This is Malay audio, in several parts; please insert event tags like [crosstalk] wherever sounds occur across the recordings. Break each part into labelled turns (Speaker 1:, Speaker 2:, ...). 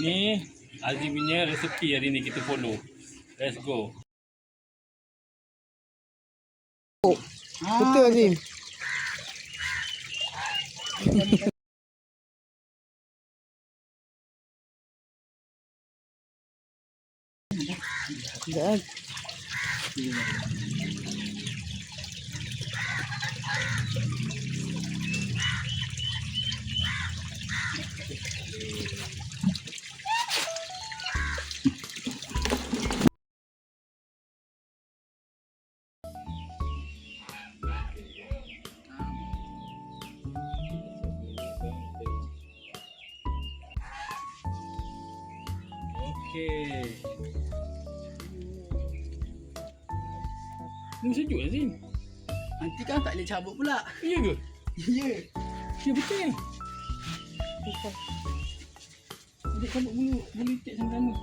Speaker 1: Ini Azim punya resepi hari ni kita follow. Let's go.
Speaker 2: Betul Azim. Dah. [laughs]
Speaker 1: Okey. Ni sejuk Azim.
Speaker 2: Nanti kan tak boleh cabut pula.
Speaker 1: Ya ke?
Speaker 2: Ya.
Speaker 1: Ya betul. Jadi kamu bulu bulu itik sama-sama.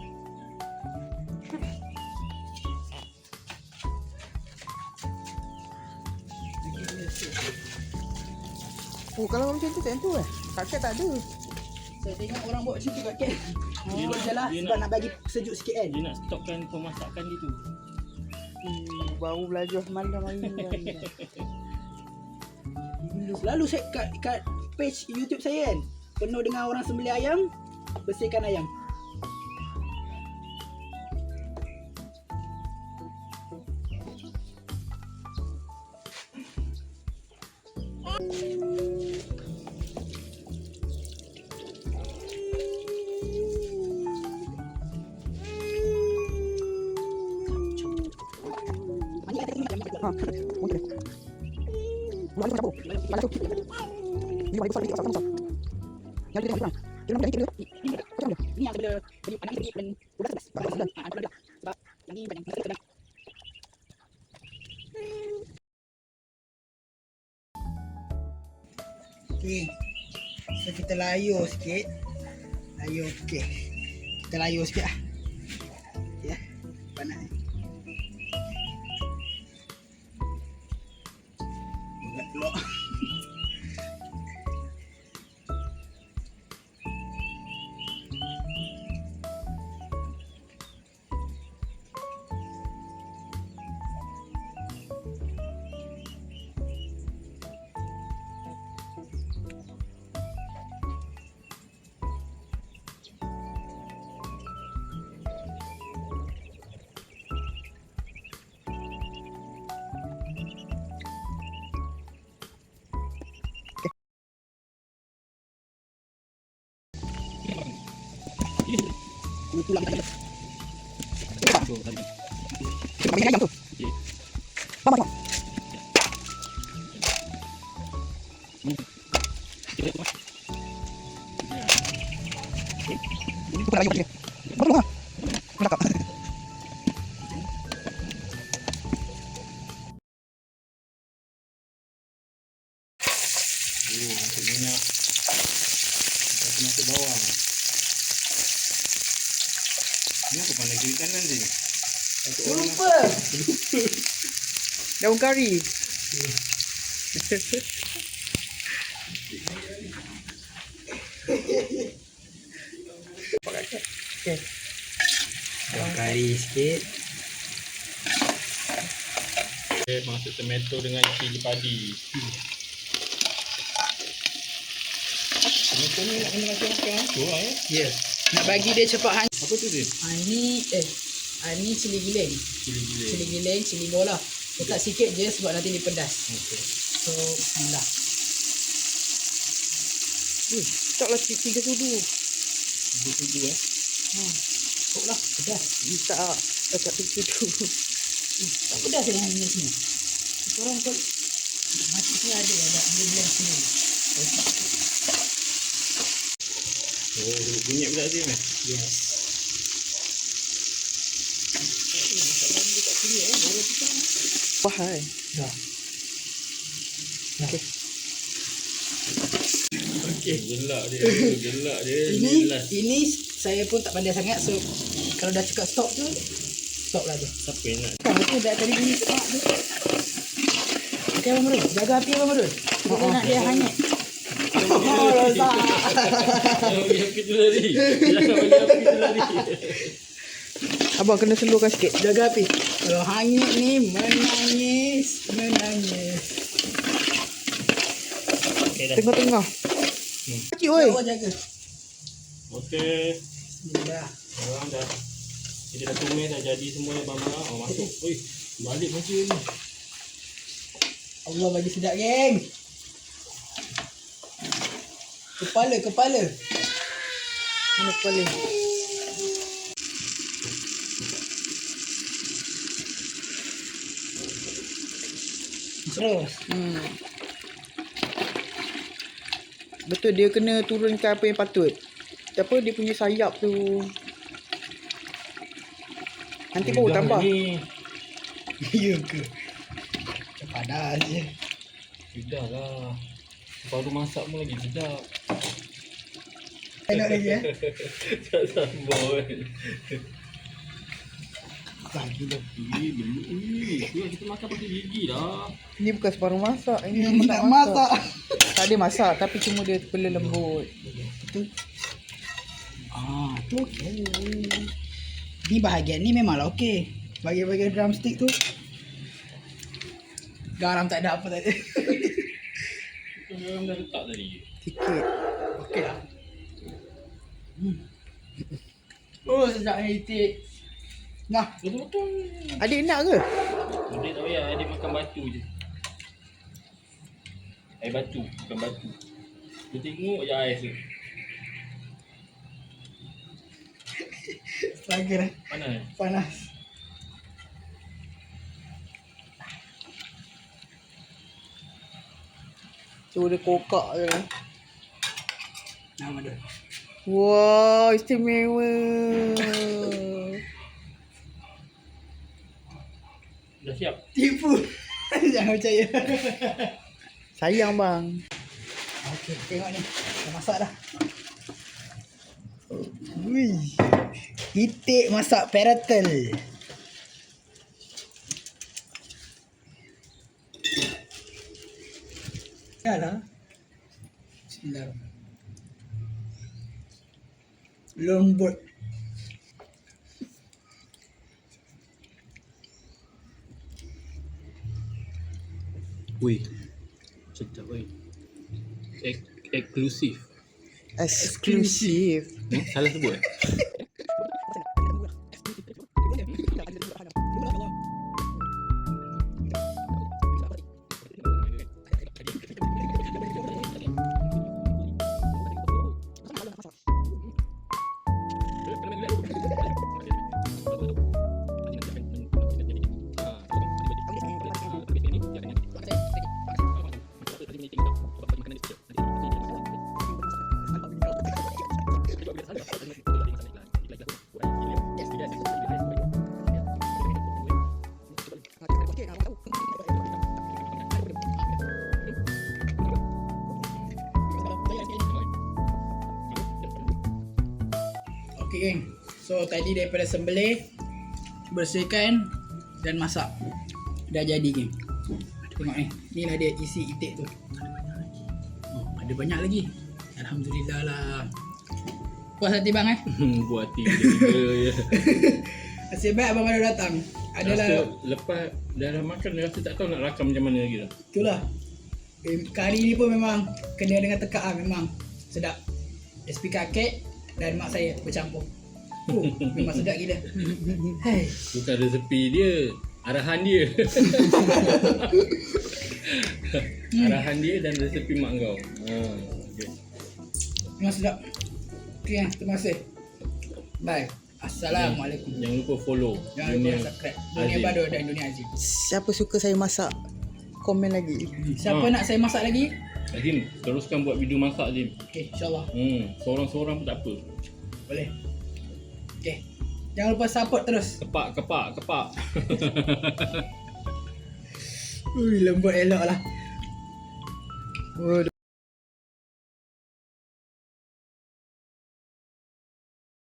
Speaker 2: Oh kalau macam tu tu eh. Pakai tak ada.
Speaker 3: Saya tengok orang buat macam tu kat kat.
Speaker 1: Dia
Speaker 3: Buat
Speaker 1: nak-
Speaker 3: je lah
Speaker 1: dia
Speaker 3: sebab
Speaker 1: nak-
Speaker 3: nak bagi sejuk sikit kan.
Speaker 1: Dia nak stopkan pemasakan dia tu.
Speaker 2: Hmm, baru belajar malam hari ni.
Speaker 3: Selalu saya kat, kat page YouTube saya kan. Penuh dengan orang sembelih ayam. Bersihkan ayam.
Speaker 2: Yang
Speaker 3: bila beli anak pergi bulan bulan 11. Bulan 11. Bulan 12. Sebab yang ni banyak masa sedang. Okey. So kita layur sikit. Layur okey. Kita layur sikit lah. Ni pulang tadi.
Speaker 1: Tu tadi.
Speaker 2: Bagi ayam tu.
Speaker 1: Okey.
Speaker 2: Bapa tengok.
Speaker 1: Kita Pandai kiri kanan je. Orang
Speaker 3: Lupa.
Speaker 2: Daun kari. Okey.
Speaker 3: Daun kari sikit.
Speaker 1: Okay, masuk tomato dengan cili padi. Tomato ni nak kena macam-macam tu lah eh.
Speaker 3: Ya. Nak bagi dia cepat hang.
Speaker 1: Apa tu dia?
Speaker 3: Ha, ini eh ha, ini cili giling.
Speaker 1: Cili giling.
Speaker 3: Cili giling, cili bola. Letak sikit je sebab nanti dia pedas.
Speaker 1: Okay.
Speaker 3: So, bismillah.
Speaker 2: Ui, taklah tiga sudu.
Speaker 1: Itu tu eh.
Speaker 3: Ha. Cukup lah, pedas.
Speaker 2: Tak. Tak tiga sudu.
Speaker 3: Tak pedas dengan minyak sini. Orang kau mati ni ada ada dia bilang sini.
Speaker 1: Oh, bunyi pula dia eh.
Speaker 3: Yes.
Speaker 2: Wah, hai.
Speaker 3: Dah.
Speaker 2: Okey.
Speaker 1: Okay. Gelak dia. [laughs] Gelak dia.
Speaker 3: Ini
Speaker 1: Jelas.
Speaker 3: ini saya pun tak pandai sangat so kalau dah cakap stop tu stop lah tu.
Speaker 1: Siapa yang nak?
Speaker 3: Kan betul dah tadi bunyi stop tu. Okey Abang Marul, jaga api Abang Marul. Kita nak dia hanyut. Oh, rosak.
Speaker 1: Jangan bagi api tu lari. Jangan lari.
Speaker 2: Abang kena slowkan sikit.
Speaker 3: Jaga api. Kalau hangit ni menangis, menangis.
Speaker 1: Okay dah.
Speaker 2: Tengah-tengah. Kecil oi.
Speaker 3: Awak jaga.
Speaker 1: Okey.
Speaker 3: Bismillah.
Speaker 1: Orang dah. Kita dah tumis dah jadi semua barang-barang. Oh masuk. Oi. Balik macam ni.
Speaker 3: Allah bagi sedap geng. Kepala, kepala.
Speaker 2: Mana kepala?
Speaker 3: Terus.
Speaker 2: Hmm. Betul dia kena turunkan apa yang patut. Apa dia punya sayap tu. Nanti baru tambah.
Speaker 1: Ni. [laughs]
Speaker 3: Ya ke? Panas je.
Speaker 1: Sudah lah. Baru masak pun lagi sedap.
Speaker 3: Tengok lagi eh. [laughs]
Speaker 1: tak sambal kan.
Speaker 3: Lagi dah.
Speaker 1: Ih, tu kita makan pakai gigi dah.
Speaker 2: Ini bukan separuh masak. Ini
Speaker 3: Ini nak masak.
Speaker 2: Tak ada masak tapi cuma dia pela lembut.
Speaker 3: Ah, tu okey. Ni bahagian ni memanglah okey. Bahagian-bahagian drumstick tu. Garam tak ada apa tak ada.
Speaker 1: Orang dah letak tadi.
Speaker 2: Sikit.
Speaker 3: okey lah. Hmm. Oh, sedap ni itik. Nah,
Speaker 1: Betul-betul.
Speaker 2: Adik nak ke?
Speaker 1: Adik tak payah, adik makan batu je. Air batu, bukan batu. Dia tengok je ais tu.
Speaker 3: struggle eh.
Speaker 1: Panas?
Speaker 3: Panas.
Speaker 2: Suruh dia kokak je.
Speaker 3: Nama dia.
Speaker 2: Wah, istimewa.
Speaker 1: Dah siap?
Speaker 3: Tipu. [laughs] Jangan percaya.
Speaker 2: Sayang bang.
Speaker 3: Okey, tengok ni. Dah masak dah. Ui. Itik masak peretel. Ya lah. Bismillah. Lembut.
Speaker 1: Weh. Sedap weh. Ek eksklusif.
Speaker 2: Eksklusif.
Speaker 1: Hmm? Salah sebut eh?
Speaker 3: Okey geng. So tadi daripada sembelih, bersihkan dan masak. Dah jadi geng. Tengok ni. Inilah dia isi itik tu. Oh, ada banyak lagi. Alhamdulillah lah. Puas hati bang eh?
Speaker 1: Buat hati tiga je. [laughs]
Speaker 3: Nasib baik abang baru datang.
Speaker 1: Rasa
Speaker 3: Adalah
Speaker 1: lepas dah dah makan rasa tak tahu nak rakam macam mana lagi dah.
Speaker 3: itulah. Eh, Kari ni pun memang kena dengan tekak ah memang sedap. SP kakek dan mak saya bercampur. Oh, memang sedap gila. Hai.
Speaker 1: Bukan resepi dia, arahan dia. arahan dia dan resepi mak kau. Ha, okay.
Speaker 3: Memang sedap. Okey, eh, terima kasih. Bye. Assalamualaikum.
Speaker 1: Jangan lupa follow
Speaker 3: Jangan lupa subscribe. Dunia. Baru dan Dunia Azim.
Speaker 2: Siapa suka saya masak? Komen lagi.
Speaker 3: Siapa
Speaker 1: Ha.
Speaker 3: nak saya masak lagi?
Speaker 1: Azim, teruskan buat video masak Azim.
Speaker 3: Okey, insyaAllah.
Speaker 1: Hmm, seorang-seorang pun tak apa.
Speaker 3: Boleh. Okey. Jangan lupa support terus.
Speaker 1: Kepak, kepak, kepak. [laughs]
Speaker 3: Ui, lembut elok lah.
Speaker 2: Oh,